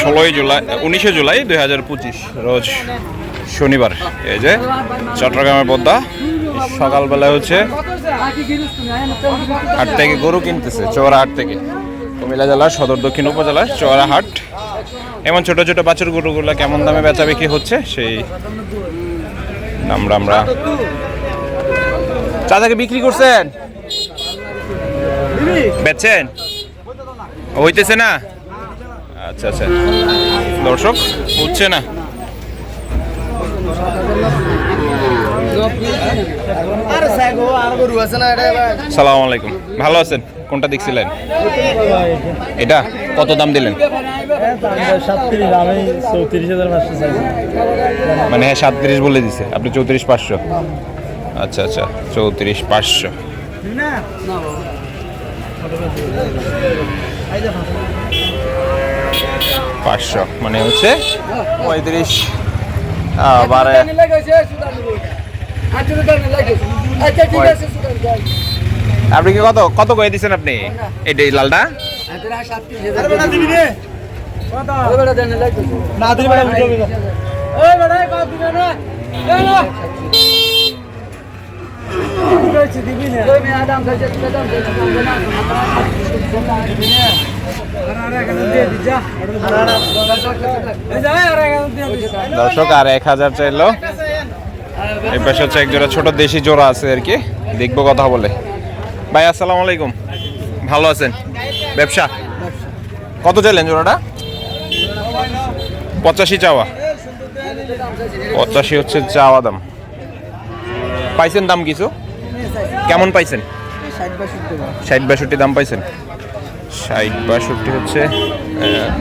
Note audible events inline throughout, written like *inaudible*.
ষোলোই জুলাই উনিশে জুলাই দুই হাজার পঁচিশ রোজ শনিবার। এই যে চট্টগ্রামের পদ্মা সকালবেলা হচ্ছে হাট থেকে গরু কিনতেছে চোরা হাট থেকে। কুমিল্লা জেলার সদর দক্ষিণ উপজেলার চোরা হাট। এমন ছোট ছোট বাছুর গরুগুলো কেমন দামে বেচা বিক্রি হচ্ছে সেই আমরা আমরা চাচাকে বিক্রি করছেন? বেচছেন? হইতেছে না? আচ্ছা আচ্ছা। দর্শক হচ্ছে না। সালাম আলাইকুম। ভালো আছেন? কোনটা দেখছিলেন? এটা? কত দাম দিলেন? মানে হ্যাঁ সাতত্রিশ বলে দিছে। আপনি চৌত্রিশ পাঁচশো। আচ্ছা আচ্ছা চৌত্রিশ পাঁচশো। পাঁচশো মানে হচ্ছে পঁয়ত্রিশ বারে আপনি কি কত কত করে দিচ্ছেন আপনি? এটা এই লালটা? না দর্শক, আর এক হাজার চাইলো। এই পাশে হচ্ছে এক জোড়া ছোট দেশি জোড়া আছে আর কি। দেখব কথা বলে। ভাই, আসসালামু আলাইকুম। ভালো আছেন? ব্যবসা? কত চাইলেন জোড়াটা? পঁচাশি চাওয়া। পঁচাশি হচ্ছে চাওয়া দাম পাইছেন দাম কিছু? কেমন পাইছেন? ষাট বাষট্টি দাম পাইছেন। ষাট বাষট্টি হচ্ছে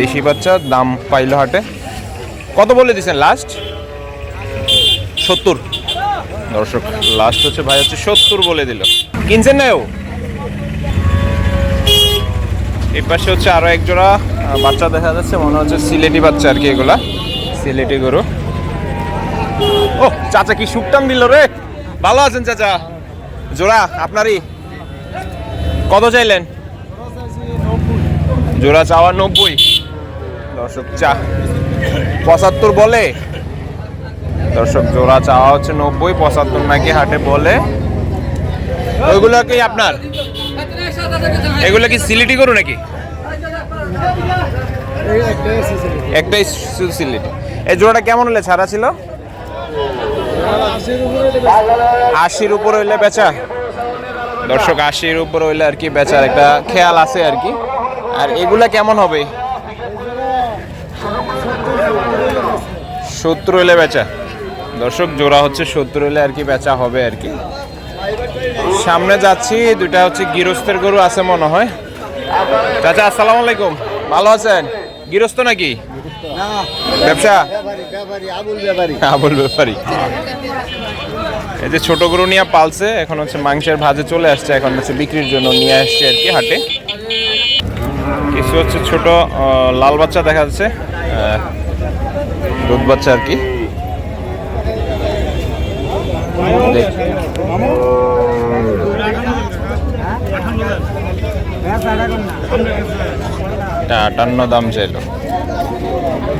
দেশি বাচ্চা, দাম পাইলো হাটে। কত বলে দিছেন লাস্ট সত্তর। দর্শক লাস্ট হচ্ছে ভাই হচ্ছে সত্তর বলে দিল। কিনছেন না ও এই পাশে হচ্ছে আরও এক জোড়া বাচ্চা দেখা যাচ্ছে, মনে হচ্ছে সিলেটি বাচ্চা আর কি এগুলা। সিলেটি গরু। ও, চাচা কি সুপটান দিল রে? ভালো আছেন চাচা? জোড়া আপনারই? কত চাইলেন? জোড়া চাওয়া নব্বই। দর্শক চা। পঁচাত্তর বলে। দর্শক জোড়া চাওয়া হচ্ছে নব্বই পঁচাত্তর নাকি হাটে বলে। ওইগুলো কি আপনার? এগুলো কি সিলিটি করু নাকি? একটাই সিলিটি। এই জোড়াটা কেমন হলে ছাড়া ছিল? আশির উপর হইলে বেচা। দর্শক, আশির উপর হইলে আর কি বেচার একটা খেয়াল আছে আর কি। আর এগুলা কেমন হবে? সত্তর হইলে বেচা। দর্শক, জোড়া হচ্ছে সত্তর হইলে আর কি বেচা হবে আর কি। সামনে যাচ্ছি, দুইটা হচ্ছে গৃহস্থের গরু আছে মনে হয়। চাচা, আসসালামু আলাইকুম। ভালো আছেন? গৃহস্থ নাকি? ব্যবসা? আবুল ব্যাপারী। এই যে ছোট গরু নিয়ে পালছে এখন হচ্ছে মাংসের ভাজে চলে আসছে এখন হচ্ছে বিক্রির জন্য নিয়ে আসছে আর কি হাটে। কিছু হচ্ছে ছোট লাল বাচ্চা দেখা যাচ্ছে দুধ বাচ্চা আর কি। আটান্ন দাম চাইলো আমরা তো লিয়ারি সামনে আছে পিস কিনে এই বাংলা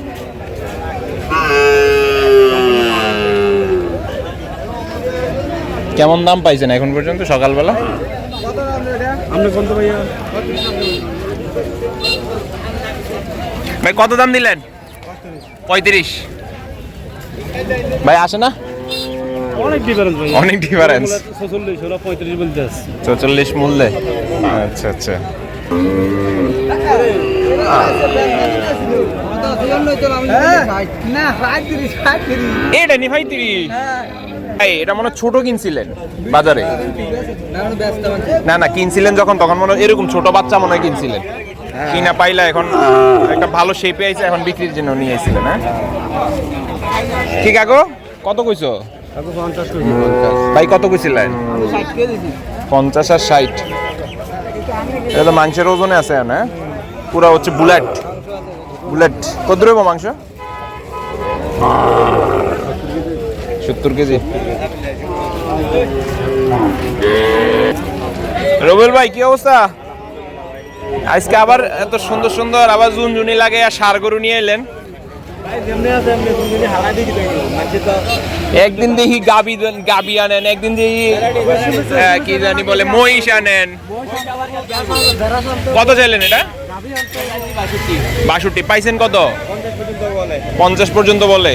কেমন দাম পাইছেন এখন পর্যন্ত সকালবেলা? ভাই কত দাম দিলেন? পঁয়ত্রিশ। ভাই আসে না? অনেক ডিফারেন্স ভাই অনেক বলতে মূল্যে? আচ্ছা আচ্ছা। এটা নি ভাই তিরিশ এই এটা মনে হয় ছোট কিনছিলেন বাজারে? না না, কিনছিলেন যখন, তখন মনে হয় এরকম ছোট বাচ্চা মনে হয় কিনছিলেন। কিনা পাইলা এখন একটা ভালো শেপে আইছে, এখন বিক্রির জন্য নিয়ে আইছিলেন হ্যাঁ? ঠিক আছে কত কইছো? ভাই, কত কইছিলেন? পঞ্চাশ আর ষাট। এটা তো মাংসের ওজনে আছে না পুরা হচ্ছে বুলেট। বুলেট। কত রইব মাংস? সত্তর কেজি। রবিল ভাই কি অবস্থা? আজকে আবার এত সুন্দর সুন্দর আবার জুন জুনি লাগে আর সার গরু নিয়ে এলেন। একদিন দেখি গাবি গাবি আনেন একদিন দেখি আহ, কি জানি বলে মহিষ আনেন। কত চাইলেন এটা? বাষট্টি। পাইছেন কত? পঞ্চাশ পর্যন্ত বলে।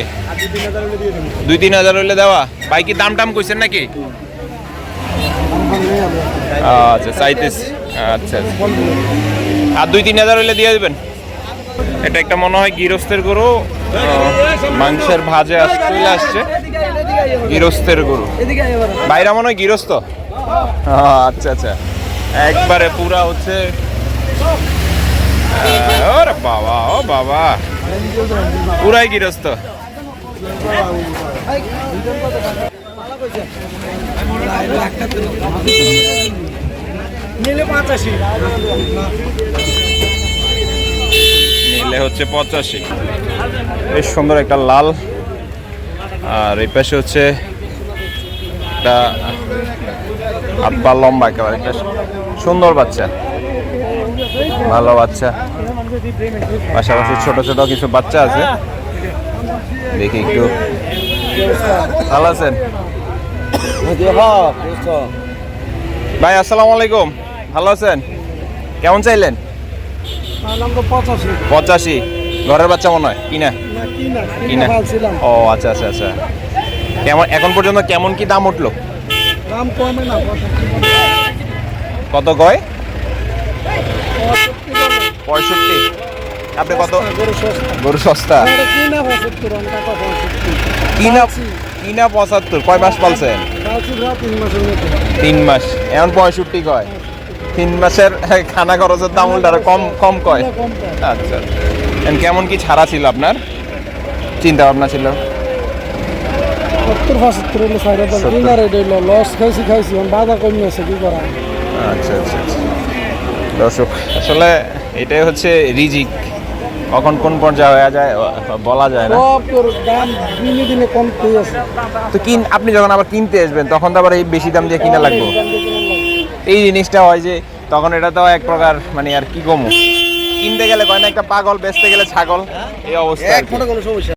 দুই তিন হাজার হইলে দেওয়া। ভাই কি দাম টাম কইছেন নাকি? আচ্ছা চাইতেছি। আচ্ছা আচ্ছা। আর দুই তিন হাজার হইলে দিয়ে দেবেন। এটা একটা মনে হয় গৃহস্থের গরু মাংসের ভাজে আস চলে আসছে। গৃহস্থের গরু। বাইরা মনে হয় গৃহস্থ? আচ্ছা আচ্ছা। একবারে পুরা হচ্ছে। ওরে বাবা, ও বাবা। পুরাই গৃহস্থ। নিলে হচ্ছে পঁচাশি। বেশ সুন্দর একটা লাল। আর এই পাশে হচ্ছে একটা হাত পা লম্বা একেবারে একটা সুন্দর বাচ্চা। ভালো বাচ্চা। পাশাপাশি ছোট ছোট কিছু বাচ্চা আছে। দেখি একটু। ভালো আছেন? ভাই, আসসালামু আলাইকুম। ভালো আছেন? কেমন চাইলেন? পঁচাশি। ঘরের বাচ্চা মনে হয়? কিনা? কিনা? ও আচ্ছা আচ্ছা আচ্ছা। কেমন, এখন পর্যন্ত কেমন কি দাম উঠল? কত কয়? পঁয়ষট্টি। আপনি কত? গরু সস্তা। কিনা কিনা পঁচাত্তর? কয় মাস পালছেন? তিন মাস। এখন পঁয়ষট্টি কয়? তিন মাসের *laughs* খানা খরচের দাম উল্টা আরও কম কম কয়। আচ্ছা। কেমন কি ছাড়া ছিল আপনার? চিন্তা ভাবনা ছিল? সত্তর পঁচাত্তর হলে সাইড দাম রেট হইল লস খাইছি খাইছি বাধা কমে আছে কি করা আচ্ছা আচ্ছা আচ্ছা। দর্শক আসলে এটাই হচ্ছে রিজিক। কখন কোন পর্যায়ে হয়ে যায় বলা যায় না দাম দিনে দিনে কমতে আছে তো কিন আপনি যখন আবার কিনতে আসবেন তখন তো আবার এই বেশি দাম দিয়ে কিনা লাগবে। এই জিনিসটা হয় যে তখন এটা তো এক প্রকার মানে আর কি কমু কিনতে গেলে কয় না একটা পাগল বেচতে গেলে ছাগল এই অবস্থা। কোনো সমস্যা